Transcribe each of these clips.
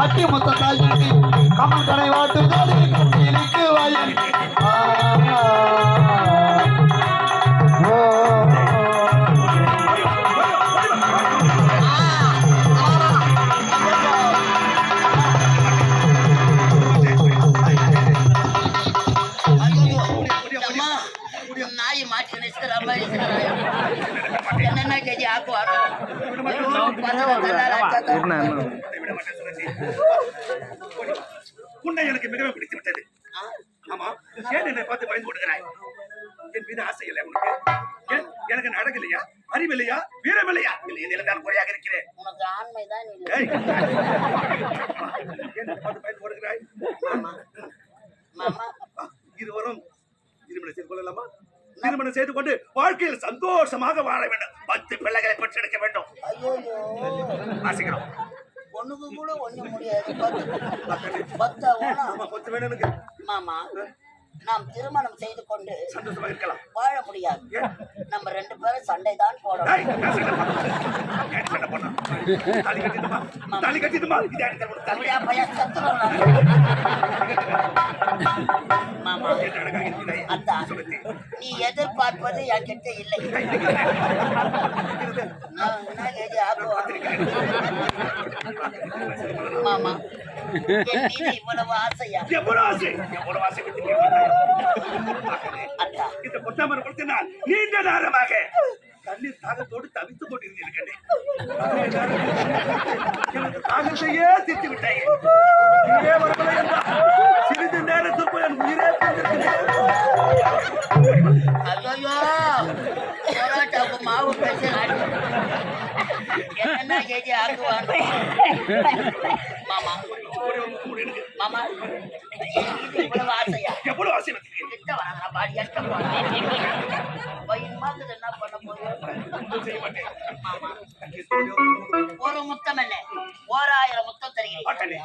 உன்னை நான் நம்பி கட்டி முத்த தாய் நம்பி கமல் கடை வாட்டு தாடி கட்டி இருக்கு வாயில் ஆ, ஓ, அம்மா, உன்னை எனக்கு மிகவும் பிடித்து விட்டது. ஆமா ஏன் என்னை பார்த்து பயந்து கொடுக்கிறாய் என் மீது ஆசை இல்லை உனக்கு. ஏன் எனக்கு நடக்கலையா அறிவில்லையா வீரமில்லையா இல்லை இதில் தான் குறையாக இருக்கிறேன். உனக்கு ஆண்மைதான் என்னை பார்த்து பயந்து கொடுக்கிறாய் இருவரும் திருமணம் செய்து கொள்ளலாமா? திருமணம் செய்து கொண்டு வாழ்க்கையில் சந்தோஷமாக வாழ வேண்டும். பத்து பிள்ளைகளை பெற்றெடுக்க வேண்டும். ஆசைக்கிறோம். ஒண்ணுக்கு கூட ஒண்ணு முடியாது. பத்து பத்தா மாமா நாம் திருமணம் செய்து கொண்டு வாழ முடியாது? நம்ம ரெண்டு பேரும் சண்டை தான் போடணும். நீ எதிர்பார்ப்பது என்கிட்ட இல்லை. மாமா இவ்வளவு ஆசையா எவ்வளவு ஆசை, எவ்வளவு ஆசை இந்த பொத்தாமரை கொடுத்து நான் நீண்ட நேரமாக தண்ணீர் தாகத்தோடு தவித்துக் கொண்டிருந்தீர்கள் எனக்கு தாகத்தையே தீர்த்து விட்டாய் மாமா மாமா இவ்வளவு ஆசையா எவ்வளவு ஆசை கிட்ட வராங்க பாடி எட்ட போறாங்க பையன் என்ன பண்ண போறோம் மாமா ஒரு முத்தம் என்ன ஓராயிரம் முத்தம் தருகிறேன்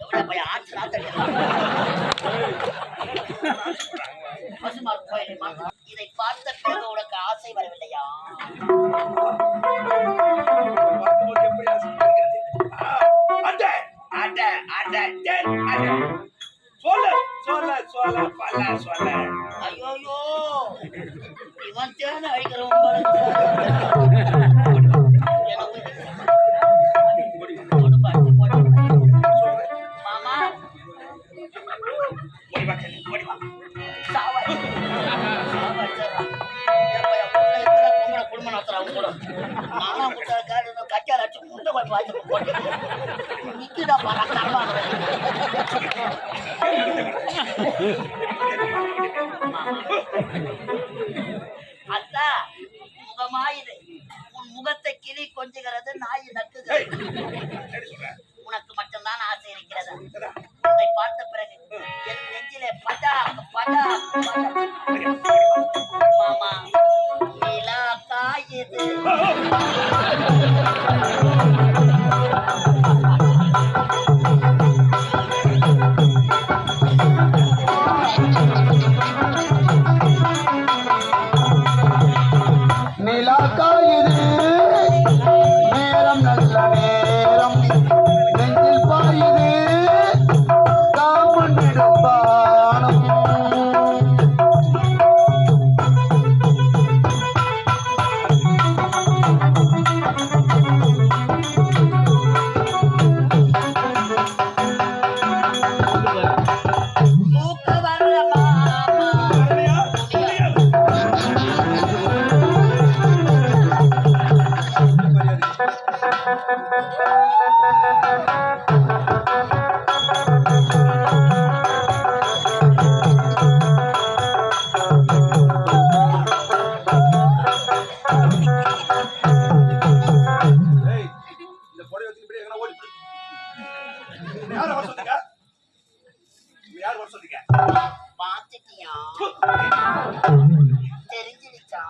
எவ்வளவு பையன் ஆச்சு பசுமார் கோயிலை சொல்லு, சொல்லு, சொல்லு, பல்ல, சொல்லு. ஐயோயோ இவன் தேன மாமா குடும்பம் கூட. மாமா காடு அடிச்சு போய் வாய்க்கு போட்டு. பாரா, அத்தா, முகமாயிரு. உன் முகத்தை கிளி கொஞ்சுகிறது நாய் ஏய், நக்குகிறது யாரை வர சொன்னீங்க? நீ யாரை வர சொன்னீங்க? பாத்துட்டியா தெரிஞ்சிருச்சா?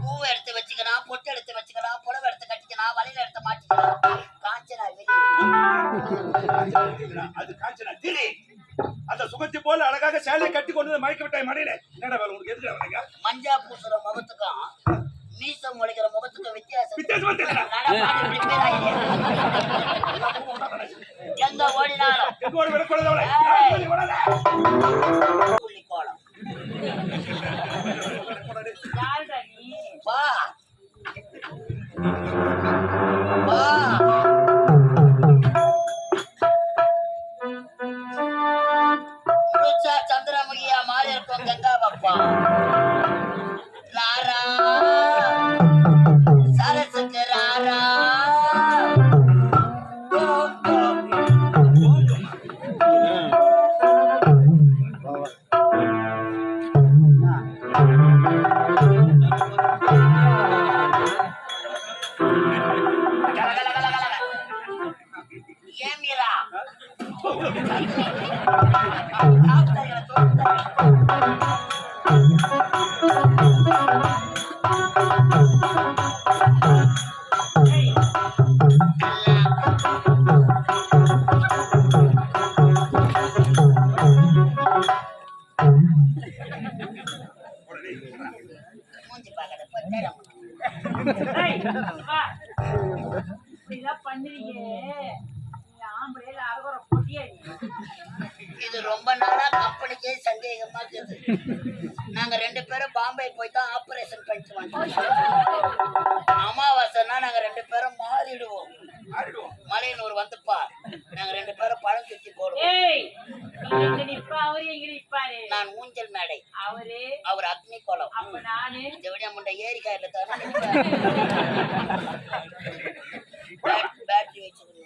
பூ எடுத்து வச்சுக்கலாம் பொட்டு எடுத்து வச்சுக்கலாம் புடவை எடுத்து கட்டிக்கலாம் வலையில எடுத்து மாட்டிக்கலாம் காஞ்சனா அது காஞ்சனா திரி. அந்த சுகத்தை போல அழகாக சேலையை கட்டி கொண்டு வந்து மயக்க விட்டாய் மடியில. என்னடா வேலை எதுக்கு வரீங்க மஞ்சா பூசுற முகத்துக்கும் மீசம் முளைக்கிற முகத்துக்கு வித்தியாசம். தெரியல. எங்க ஓடினாலும் எங்க ஓடி விட கூடாது அவளை? ஏய். ஓடி விடாத. புள்ளி கோலம் யாருடா நீ? இது ரொம்ப நாளா கம்பெனிக்கே சந்தேகமா இருக்குது. நாங்க ரெண்டு பேரும் பாம்பே போய் தான் அமாவாசைன்னா நாங்க ரெண்டு பேரும் மாறிடுவோம். மலையனூர் வந்துப்பா. நாங்க ரெண்டு பேரும் பழம் சுத்தி போடுவோம். நான் ஊஞ்சல் மேடை. அவரு? அவர் அக்னி குளம் இந்த விடியாமண்ட ஏரிக்காயில தானே பேட்டரி வச்சுக்கணும்